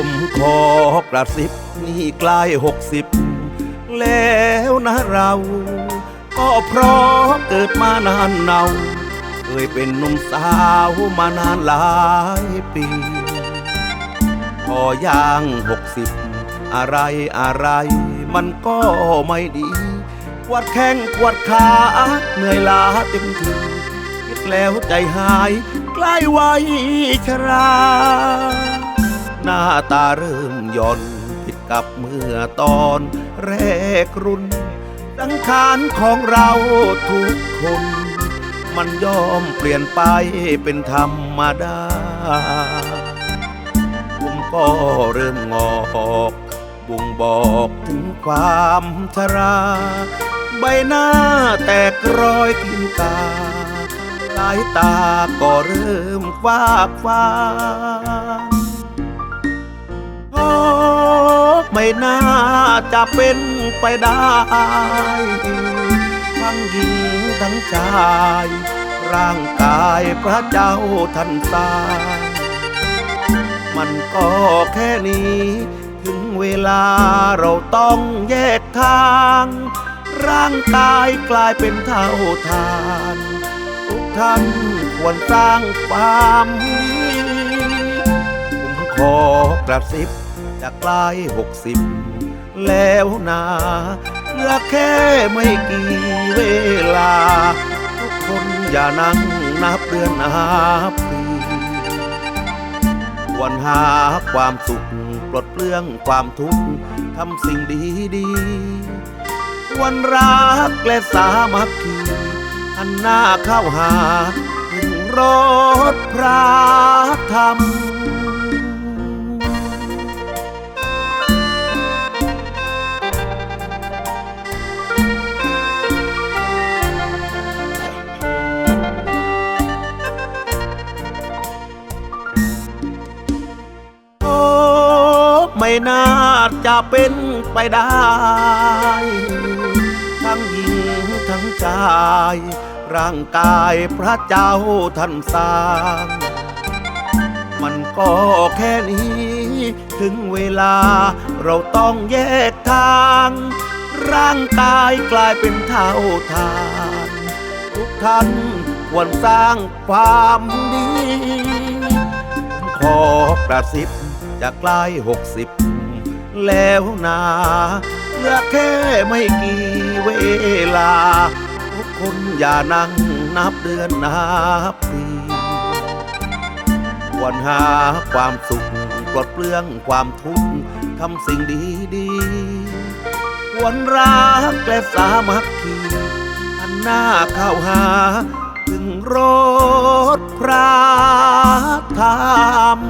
ผมขอกระซิบนี่ใกล้หกสิบแล้วนะเรา ก็เพราะเกิดมานานเนาเคยเป็นหนุ่มสาวมานานหลายปี พอย่างหกสิบอะไรอะไรมันก็ไม่ดีกวดแข้งกวดขาเหนื่อยล้าเต็มทีคิดแล้วใจหายใกล้วัยชรา หน้าตาเริ่มย่อนผิดกับเมื่อตอนแรกรุ่นสังขารของเราทุกคน มันยอมเปลี่ยนไปเป็นธรรมดา ผมก็เริ่มงอกบ่งบอกถึงความชรา ใบหน้าแตกรอยกินกาสายตาก็เริ่มฟากฟ้าง ไม่น่าจะเป็นไปได้ ทั้งหญิงทั้งชาย ร่างกายพระเจ้าท่านสางมันก็แค่นี้ ถึงเวลาเราต้องแยกทาง ร่างกายกลายเป็นเท่าทาน ทุกท่านควรสร้างความดีผมขอกระซิบ จะใกล้หกสิบแล้วนะเหลือแค่ไม่กี่เวลา ทุกคนอย่านั่งนับเดือนนับปีควรหาความสุข ปลดเปลื้องความทุกข์ทำสิ่งดีดีๆควรรักและสามัคคีหันหน้าเข้าหาถึงรถพระธรรม ไม่น่าจะเป็นไปได้ ทั้งหญิงทั้งชาย ร่างกายพระเจ้าท่านสร้าง มันก็แค่นี้ ถึงเวลาเราต้องแยกทาง ร่างกายกลายเป็นเท่าทาน ทุกท่านควรสร้างความดี ขอกระซิบ จะใกล้หกสิบแล้วนาเหลือแค่ไม่กี่เวลา ทุกคนอย่านั่งนับเดือนนับปีควรหาความสุขปลดเปลื้องความทุกข์ทำสิ่งดีดีควรรักและสามัคคีหันหน้าเข้าหา ถึงรถพระธรรม